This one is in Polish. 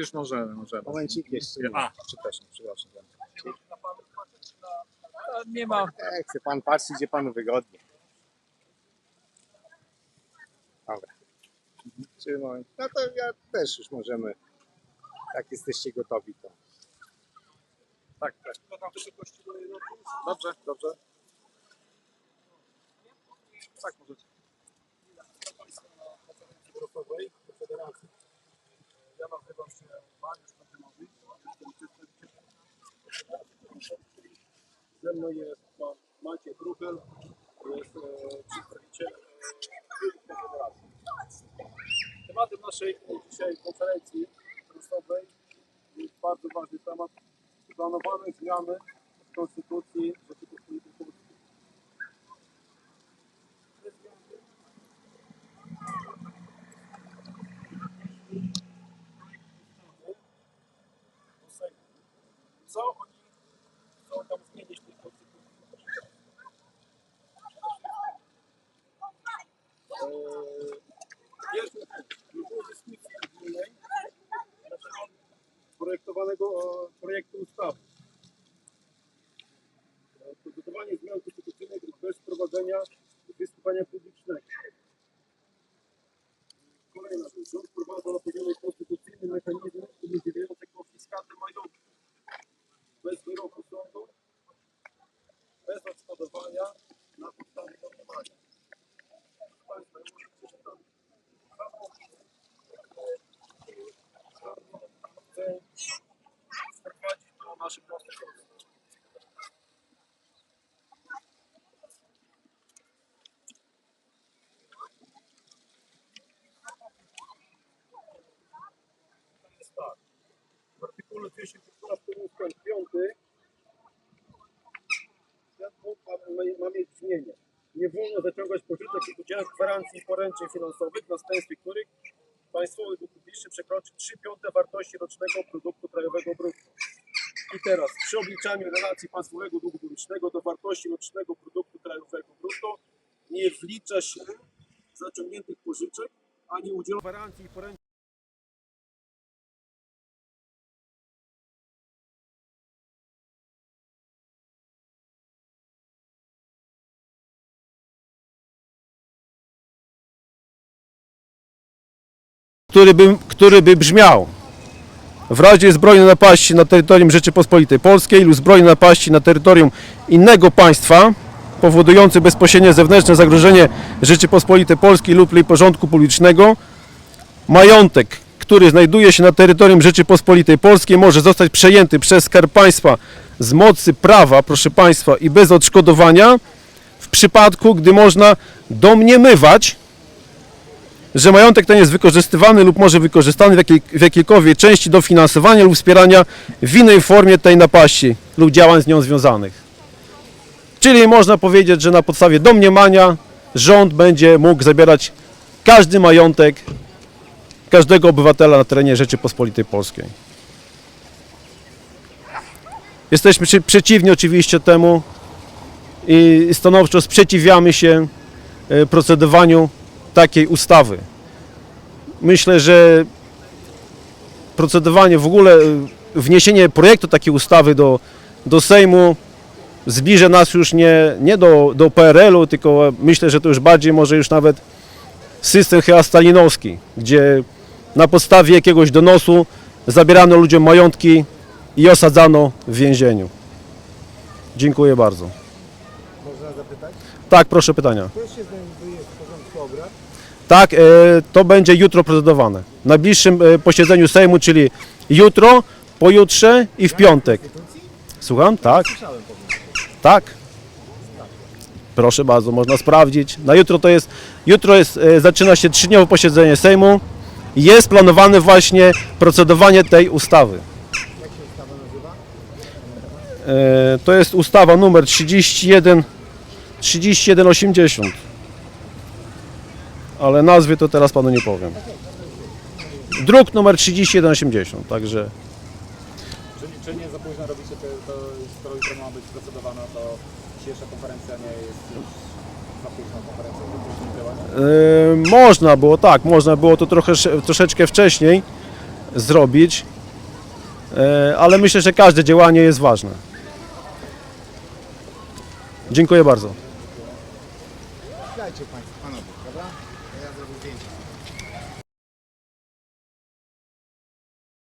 już możemy, możemy. Momencik jeszcze. nie. A. Przepraszam, przepraszam. Nie ma. E, chce pan patrzeć, gdzie panu wygodnie. Dobra. Trzymaj. No to ja też już możemy. Jak jesteście gotowi, to. Tak, tak. Dobrze, dobrze. Tak, możecie. Federacji. Ja Mariusz. Ze mną jest pan Maciej Kruchel, jest e, przedstawiciel e, Federacji. Tematem naszej dzisiaj konferencji prasowej jest bardzo ważny temat planowane zmiany w Konstytucji Rzeczypospolitej Polskiej. Te zmiany Co oni chcą tam zmienić w tej konstytucji? Eee, Pierwszy punkt. Nie było dyskusji ogólnej na temat projektowanego e, projektu ustawy. Przygotowanie zmian konstytucyjnych bez wprowadzenia wysłuchania publicznego. Kolejna rzecz. Rząd wprowadza na poziomie konstytucyjnym mechanizmy umożliwiające konfiskatę majątku bez wyroku sądu, bez odszkodowania na podstawie domniemania. Państwo, ja muszę przeczytać. Prawo, prawo chcę wprowadzić do naszych konstytucji. To jest tak. W artykule 215 ustęp 5 ten punkt ma, mieć brzmienie. Nie wolno zaciągać pożyczek i udziałów gwarancji i poręczeń finansowych, w następstwie których państwowy dług publiczny przekroczy 3 piąte wartości rocznego produktu krajowego brutto. I teraz przy obliczaniu relacji państwowego długu publicznego do wartości rocznego produktu krajowego brutto nie wlicza się zaciągniętych pożyczek ani udziałów gwarancji i poręczeń. Który by, który by brzmiał. W razie zbrojnej napaści na terytorium Rzeczypospolitej Polskiej lub zbrojnej napaści na terytorium innego państwa powodujący bezpośrednie zewnętrzne zagrożenie Rzeczypospolitej Polskiej lub jej porządku publicznego majątek, który znajduje się na terytorium Rzeczypospolitej Polskiej może zostać przejęty przez Skarb Państwa z mocy prawa, proszę Państwa, i bez odszkodowania w przypadku, gdy można domniemywać, że majątek ten jest wykorzystywany lub może wykorzystany w, jakiej, w jakiejkolwiek części do finansowania lub wspierania w innej formie tej napaści lub działań z nią związanych. Czyli można powiedzieć, że na podstawie domniemania rząd będzie mógł zabierać każdy majątek każdego obywatela na terenie Rzeczypospolitej Polskiej. Jesteśmy przeciwni oczywiście temu i stanowczo sprzeciwiamy się e, procedowaniu takiej ustawy. Myślę, że procedowanie w ogóle, y, wniesienie projektu takiej ustawy do, do Sejmu zbliża nas już nie, nie do, do PRL-u, tylko myślę, że to już bardziej może już nawet system chyba stalinowski, gdzie na podstawie jakiegoś donosu zabierano ludziom majątki i osadzano w więzieniu. Dziękuję bardzo. Można zapytać? Tak, proszę pytania. To się znajduje w porządku obrad. Tak, e, to będzie jutro procedowane. W najbliższym e, posiedzeniu Sejmu, czyli jutro, pojutrze i w piątek. Słucham? Tak. Tak. Proszę bardzo, można sprawdzić. Na jutro to jest, jutro jest, e, zaczyna się trzydniowe posiedzenie Sejmu. Jest planowane właśnie procedowanie tej ustawy. To jest ustawa numer 31 3180. Ale nazwy to teraz panu nie powiem. Druk numer 3180, także Czy, czy nie za późno robicie to, to skoro jutro ma być procedowana, to dzisiejsza konferencja nie jest już za późną konferencją do później działania? e, można było tak, można było to trochę, troszeczkę wcześniej, zrobić, e, ale myślę, że każde działanie jest ważne. Dziękuję bardzo. Dajcie Państwo, panowie, dobra? Obrigado,